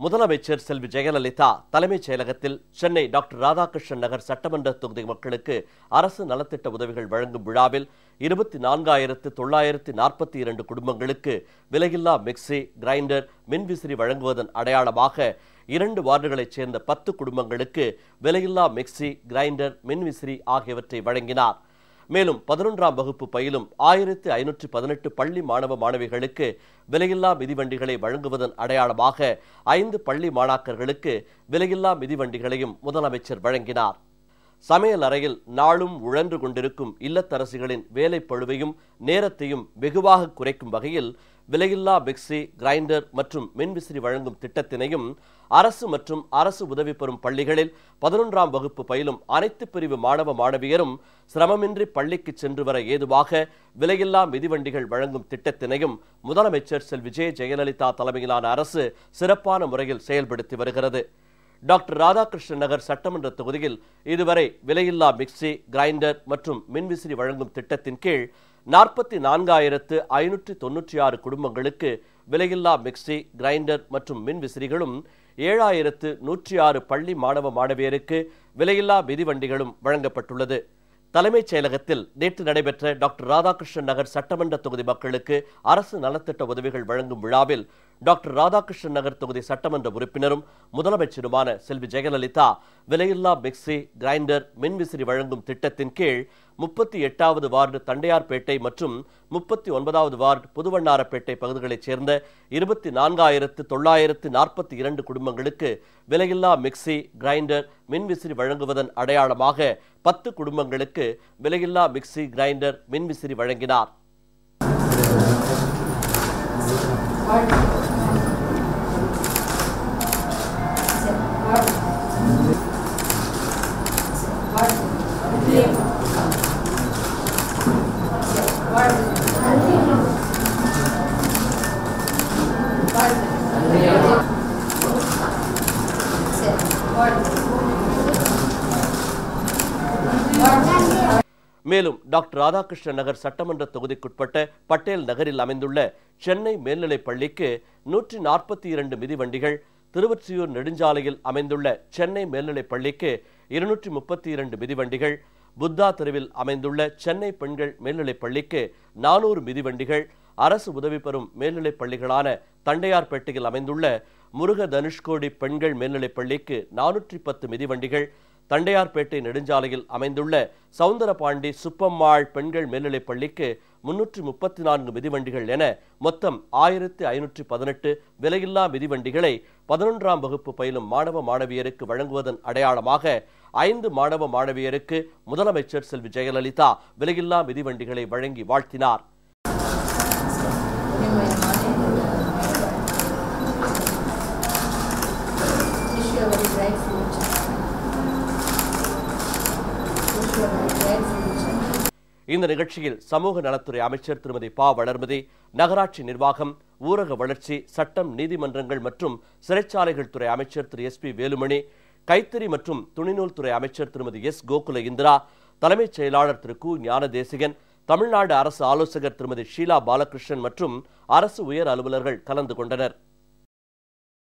முதலமைச்சர் செல்வி ஜெயலலிதா தலைமைச் செயலகத்தில் சென்னை டாக்டர் ராதாகிருஷ்ணன் நகர் சட்டமன்ற தொகுதி மக்களுக்கு அரசு நலத்திட்ட உதவிகள் வழங்கும் விழாவில் இருபத்தி நான்காயிரத்து தொள்ளாயிரத்து நாற்பத்தி இரண்டு குடும்பங்களுக்கு விலையில்லா மிக்சி கிரைண்டர் மின்விசிறி வழங்குவதன் அடையாளமாக இரண்டு வார்டுகளைச் சேர்ந்த பத்து குடும்பங்களுக்கு விலையில்லா மிக்சி கிரைண்டர் மின்விசிறி ஆகியவற்றை வழங்கினார். மேலும் பதினொன்றாம் வகுப்பு பயிலும் ஆயிரத்தி ஐநூற்று பதினெட்டு பள்ளி மாணவ மாணவிகளுக்கு விலையில்லா மிதிவண்டிகளை வழங்குவதன் அடையாளமாக ஐந்து பள்ளி மாணாக்கர்களுக்கு விலையில்லா மிதிவண்டிகளையும் முதலமைச்சர் வழங்கினார். சமையல் அறையில் நாளும் உழன்று கொண்டிருக்கும் இல்லத்தரசிகளின் வேலைப்பழுவையும் நேரத்தையும் வெகுவாக குறைக்கும் வகையில் விலையில்லா மிக்சி கிரைண்டர் மற்றும் மின்விசிறி வழங்கும் திட்டத்தினையும் அரசு மற்றும் அரசு உதவி பெறும் பள்ளிகளில் பதினொன்றாம் வகுப்பு பயிலும் அனைத்து பிரிவு மாணவ மாணவியரும் சிரமமின்றி பள்ளிக்கு சென்று வர ஏதுவாக விலையில்லா மிதிவண்டிகள் வழங்கும் திட்டத்தினையும் முதலமைச்சர் செல்வி விஜய் ஜெயலலிதா தலைமையிலான அரசு சிறப்பான முறையில் செயல்படுத்தி வருகிறது. டாக்டர் ராதாகிருஷ்ணன் நகர் சட்டமன்ற தொகுதியில் இதுவரை விலையில்லா மிக்சி கிரைண்டர் மற்றும் மின்விசிறி வழங்கும் திட்டத்தின் கீழ் நாற்பத்தி நான்காயிரத்து ஐநூற்றி தொன்னூற்றி ஆறு குடும்பங்களுக்கு விலையில்லா மிக்சி கிரைண்டர் மற்றும் மின்விசிறிகளும் ஏழாயிரத்து நூற்றி ஆறு பள்ளி மாணவ மாணவியருக்கு விலையில்லா மிதிவண்டிகளும் வழங்கப்பட்டுள்ளது. தலைமைச் செயலகத்தில் நேற்று நடைபெற்ற டாக்டர் ராதாகிருஷ்ணன் நகர் சட்டமன்ற தொகுதி மக்களுக்கு அரசு நலத்திட்ட உதவிகள் வழங்கும் விழாவில் டாக்டர் ராதாகிருஷ்ணன் நகர் தொகுதி சட்டமன்ற உறுப்பினரும் முதலமைச்சருமான செல்வி ஜெயலலிதா விலையில்லா மிக்சி கிரைண்டர் மின்விசிறி வழங்கும் திட்டத்தின் கீழ் முப்பத்தி எட்டாவது வார்டு தண்டையார்பேட்டை மற்றும் முப்பத்தி ஒன்பதாவது வார்டு புதுவண்ணாரப்பேட்டை பகுதிகளைச் சேர்ந்த இருபத்தி நான்காயிரத்து தொள்ளாயிரத்து நாற்பத்தி இரண்டு குடும்பங்களுக்கு விலையில்லா மிக்சி கிரைண்டர் மின்விசிறி வழங்குவதன் அடையாளமாக பத்து குடும்பங்களுக்கு விலையில்லா மிக்சி கிரைண்டர் மின்விசிறி வழங்கினார். மேலும் டாக்டர் ராதாகிருஷ்ணன் நகர் சட்டமன்ற தொகுதிக்குட்பட்ட பட்டேல் நகரில் அமைந்துள்ள சென்னை மேல்நிலைப் பள்ளிக்கு நூற்றி நாற்பத்தி இரண்டு மிதிவண்டிகள் திருவொற்றியூர் நெடுஞ்சாலையில் அமைந்துள்ள சென்னை மேல்நிலைப் பள்ளிக்கு இருநூற்றி முப்பத்தி இரண்டு மிதிவண்டிகள் புத்தா தெருவில் அமைந்துள்ள சென்னை பெண்கள் மேல்நிலைப் பள்ளிக்கு நானூறு மிதிவண்டிகள் அரசு உதவி பெறும் மேல்நிலைப் பள்ளிகளான தண்டையார்பேட்டையில் அமைந்துள்ள முருக தனுஷ்கோடி பெண்கள் மேல்நிலைப் பள்ளிக்கு நானூற்றி பத்து மிதிவண்டிகள் தண்டையார்பேட்டை நெடுஞ்சாலையில் அமைந்துள்ள சவுந்தரபாண்டி சுப்பம்மாள் பெண்கள் மேல்நிலைப் பள்ளிக்கு முன்னூற்றி முப்பத்தி நான்கு மிதிவண்டிகள் என மொத்தம் ஆயிரத்தி ஐநூற்றி பதினெட்டு விலையில்லா மிதிவண்டிகளை பதினொன்றாம் வகுப்பு பயிலும் மாணவ மாணவியருக்கு வழங்குவதன் அடையாளமாக ஐந்து மாணவ மாணவியருக்கு முதலமைச்சர் செல்வி ஜெயலலிதா விலையில்லா மிதிவண்டிகளை வழங்கி வாழ்த்தினார். இந்த நிகழ்ச்சியில் சமூக நலத்துறை அமைச்சர் திருமதி பா வளர்மதி நகராட்சி நிர்வாகம் ஊரக வளர்ச்சி சட்டம் நீதிமன்றங்கள் மற்றும் சிறைச்சாலைகள் துறை அமைச்சர் திரு. எஸ். பி. வேலுமணி கைத்தறி மற்றும் துணிநூல் துறை அமைச்சர் திருமதி எஸ். கோகுல இந்திரா தலைமைச் செயலாளர் திரு. கு. ஞானதேசிகன் தமிழ்நாடு அரசு ஆலோசகர் திருமதி ஷீலா பாலகிருஷ்ணன் மற்றும் அரசு உயர் அலுவலர்கள் கலந்து கொண்டனர்.